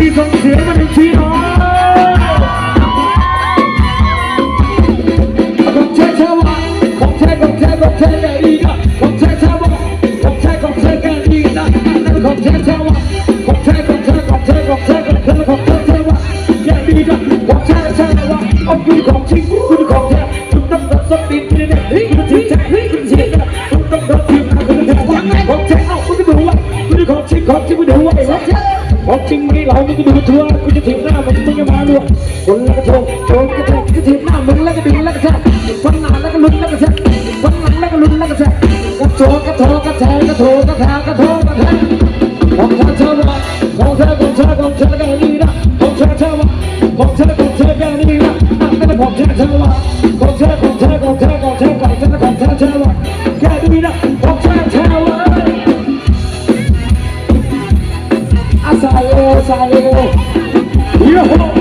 ทีส่งเสียงมาถึงชีน้องของแช่ชาวะของแช่ของแช่ของแช่แกอีกของแช่ชาวะของแช่ของแช่แกอีกนนั่นของแช่ชาวะของแช่ของแช่ของแช่ของแช่ของแช่ของแช่ชาวะแกอีกของแช่ชาวะเอาคุณของจริงคุณของแท้คุณต้องรับสติที่เนี่ยเฮ้คุณถึงใท้คุณเสียงคุณต้องรับทีมานคุณถึงใจของแช่เอาคุณจะดูว่าคุณของจริงของจริงคุณดูว่าไอ้องแช่ ของจริงไม่เราไมึงก็ดูทัวร์กูจะถีบหน้ามึงมึงจะมาลวงคนละกระทงโจนกระทงก็ถีบหน้ามึงแล้วก็ดึงแล้วก็แทงฟันหน้าแล้วก็ลุ้นแล้วก็แทงฟันหลังแล้วก็ลุ้นแล้วก็แทงกระโจนกระโถกระแทงกระโถกระแทงกระโถกระแทงของเธอเธอว่าของเธอของเธอของเธอแกนี่นะของเธอเธอว่าของเธอของเธอแกนี่นะนั่นเป็นของเธอเธอว่าของเธอของเธอของเธอของเธอของเธอของเธอ อา